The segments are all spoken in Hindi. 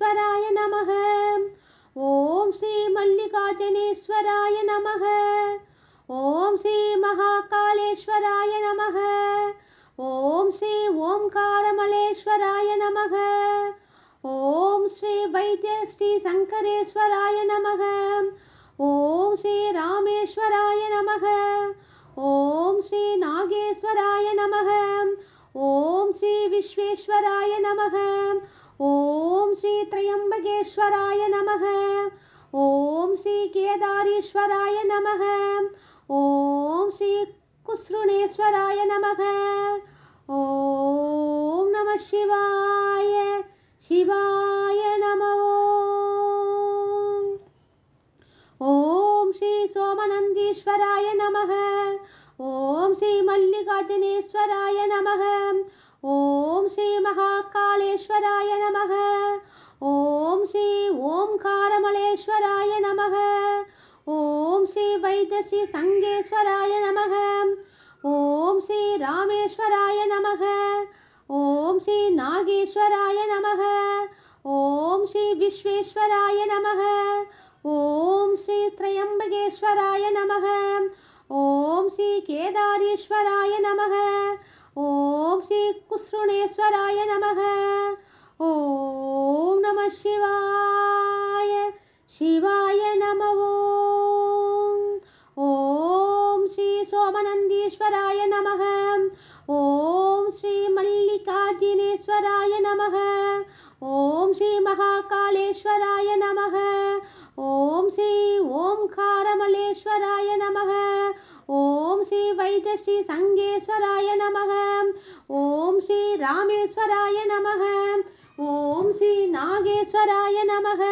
மல்லிகார்ஜுனேஸ்வராய நமக. ஓம் ஸ்ரீ மல்லிகார்ஜுனேஸ்வராய நமக. ஓம் ஸ்ரீ மகாகாளேஸ்வராய நமக. ஓம் ஸ்ரீ ஓம்காரமலேஸ்வராய நமக. ஓம் ஸ்ரீ வைத்திய ஸ்ரீ சங்கரேஸ்வராய நமக. ஓம் ஸ்ரீ ராமேஸ்வராய நமக. ஓம் ஸ்ரீ நாகேஸ்வராய நமக. ஓம் ஸ்ரீ விஸ்வேஸ்வராய நமக. ओम श्री त्रयंबकेश्वराय नमः। श्री केदारीश्वराय नमः। ॐ श्रीकुसृणेश्वराय नमः। ओम नमः शिवाय। शिवाय नमः। ओम श्री सोमनंदीश्वराय नमः। ओम श्री मल्लिकार्जुनेश्वराय नमः। श्री महा ஓம்காலேஸ்வராய நமக. ஓம் ஸ்ரீ ஓம்காரமலேஸ்வராய நமக. ஓம் ஸ்ரீ வைத்தஸ்ரீ சங்கேஸ்வராய நமக. ஓம் ஸ்ரீ ராமேஸ்வராய நமக. ஓம் ஸ்ரீ நாகேஸ்வராய நமக. ஓம் ஸ்ரீ விஸ்வேஸ்வராய நமக. ஓம் ஸ்ரீ திரையம்பகேஸ்வராய நமக. ஓம் ஸ்ரீ கேதாரீஸ்வராய நமக. ॐ श्रीकृसृणेश्वराय नम। ॐ नम शिवाय। शिवाय नमः ओम। श्री सोमनंदीश्वराय नम। ओम श्री मल्लिकार्जुनेश्वराय नम। ओम श्री महाकालेश्वराय नम। ओम श्री ओंकारमलेश्वराय नमः। श्री संगेश्वराय नमः। ॐ श्री रामेश्वराय नमः। ॐ श्री नागेश्वराय नमः।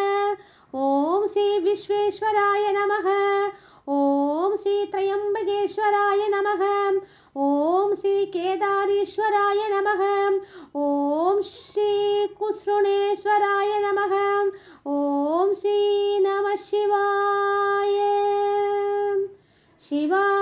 ॐ श्री विश्वेश्वराय नमः। ॐ श्री त्र्यम्बकेश्वराय नमः। ॐ श्री केदारीश्वराय नमः। ॐ श्री कुसृणेश्वराय नमः। ॐ श्री नमः शिवाय। शिवा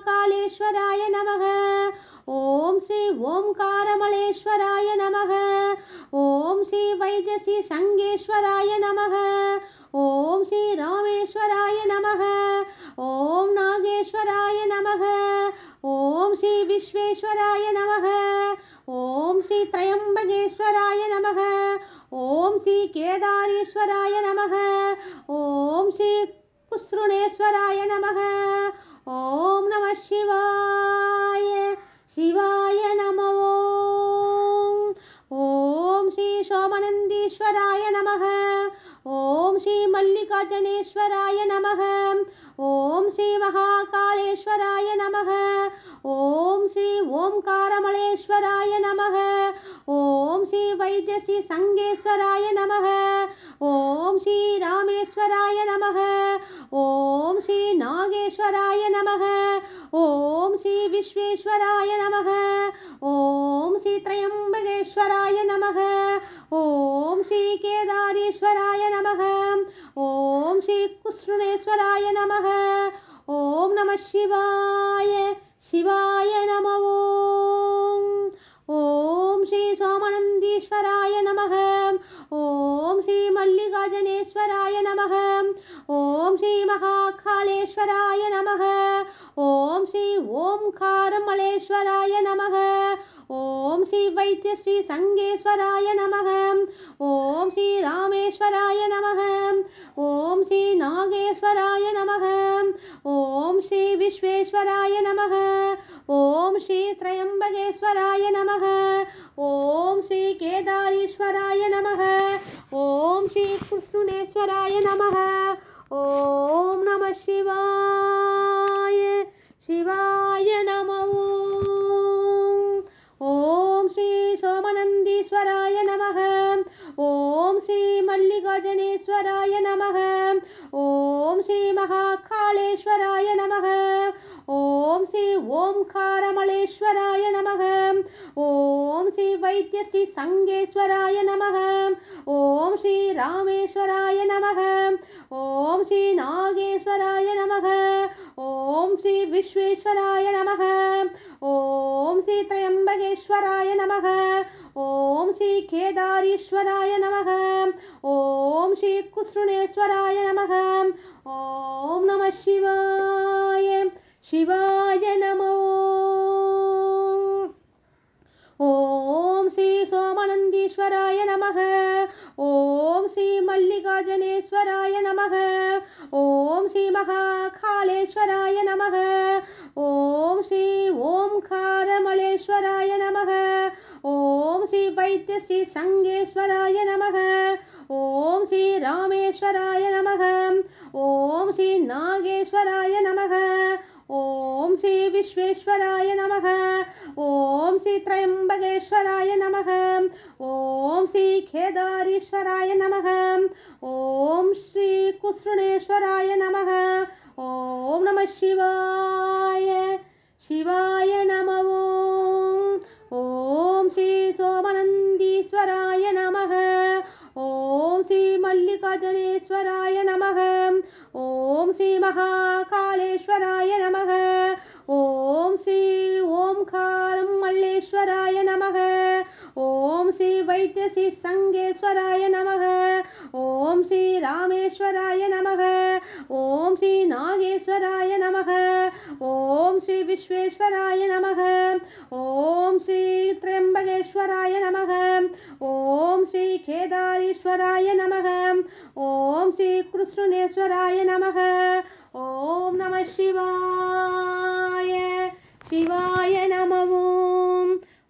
महाकालेश्वराय नमः। ओम श्री ओङ्कारमलेश्वराय नमः। ओम श्री वैद्यश्री संगेश्वराय नमः। ओम श्री रामेश्वराय नमः। ओम नागेश्वराय नमः। ओम श्री विश्वेश्वराय नमः। ओम श्री त्रयंबकेश्वराय नमः। ओम श्री केदारेश्वराय नमः। ओम श्री कुसृणेश्वराय नमः। ओम नमः शिवाय शिवाय नमो। ओम श्री सोमनन्दीश्वराय नमः। ओम श्री मल्लिकार्जुनेश्वराय नमः। ओम श्री महाकालेश्वराय नमः। ओम श्री ओंकारमलेश्वराय नमः। ओम श्री वैद्यश्री संगेश्वराय नमः। ओम श्री रामेश्वराय नमः। ओम श्री नागेश्वराय नमः। ओम श्री विश्वेश्वराय नमः। ओम श्री त्रयंबकेश्वराय नमः। ओम श्री केदारेश्वराय नमः। ओम श्री कुसृणेश्वराय नमः। ओम नमः शिवाय। शिवाय नमो। மலேஸ்வராய நமக. ஓம் ஸ்ரீ ஓம்கார மலேஸ்வராய நமக. ஓம் ஸ்ரீ வைத்திய ஸ்ரீ சங்கேஸ்வராய நமக. ஓம் ஸ்ரீ ராமேஸ்வராய நமக. ஓம் ஸ்ரீ நாகேஸ்வராய நமக. ஓம் ஸ்ரீ விஸ்வேஸ்வராய நமக. ஓம் ஸ்ரீ திரையம்பகேஸ்வராய நமக. ஓம் ஸ்ரீ கேதாரீஸ்வராய நமக. ஓம் ஸ்ரீ கிருஷ்ணேஸ்வராய நமக. ॐ नमः शिवाय शिवाय नमो। ॐ श्री सोमनंदीश्वराय नमः। ॐ श्री मल्लिकार्जुनेश्वराय नमः। ॐ श्री महाकालेश्वराय नमः। ॐ श्री ओंकारमलेश्वराय नमः। ॐ श्री वैद्य श्री संगेश्वराय नमः। ओम श्री रामेश्वराय नमः। ओम श्री नागेश्वराय नमः। ओम श्री विश्वेश्वराय नमः। ओम श्री त्र्यम्बकेश्वराय नमः। ओम श्री केदारीश्वराय नमः। ओम श्री कुसृणेश्वराय नमः। ओम नमः शिवाय। शिवाय नमो। ஓம் ஸ்ரீ சோமநந்தீஸ்வராய நமக. ஓம் ஸ்ரீ மல்லிகார்ஜுனேஸ்வராய நமக. ஓம் ஸ்ரீ மகாகாலேஸ்வராய நமக. ஓம் ஸ்ரீ ஓம்காரமலேஸ்வராய நமக. ஓம் ஸ்ரீ வைத்திய ஸ்ரீ சங்கேஸ்வராய நமக. ஓம் ஸ்ரீ ராமேஸ்வராய நமக. ஓம் ஸ்ரீ நாகேஸ்வராய நமக. ओम श्री विश्वेश्वराय नमः। ओम श्री त्र्यम्बकेश्वराय नमः। ओम श्री खेदारीश्वराय नमः। ओम श्री कुसृणेश्वराय नमः। ओम नमः शिवाय। शिवाय नमः। ओम श्री सोमनंदीश्वराय नमः। ओम श्री मल्लिकार्जुनेश्वराय नमः। ஓம் ஸ்ரீ மகாகாலேஸ்வராய நமக. ஓம் ஸ்ரீ ஓம்காரம் மல்லேஸ்வராய நமக. ओम श्री वैद्य श्री संगेश्वराय नम। ओम श्री रामेश्वराय नम। ओम श्री नागेश्वराय नम। ओम श्री विश्वेश्वराय नम। ओम श्री त्र्यंबकेश्वराय नम। ओम श्री केदारीश्वराय नम। ओम श्री कृष्णेश्वराय नम। ओम नमः शिवाय। शिवाय नमो।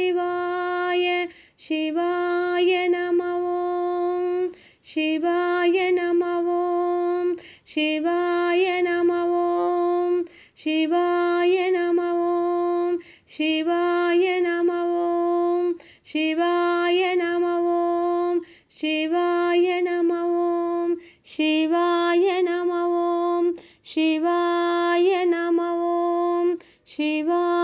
शिवाय शिवाय नमवों शिवाय नमवों शिवाय नमवों शिवाय नमवों शिवाय नमवों शिवाय नमवों शिवाय नमवों शिवाय नमवों शिवाय नमवों शिवाय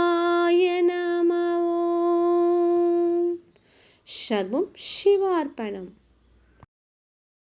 சர்வம் சிவார்ப்பணம்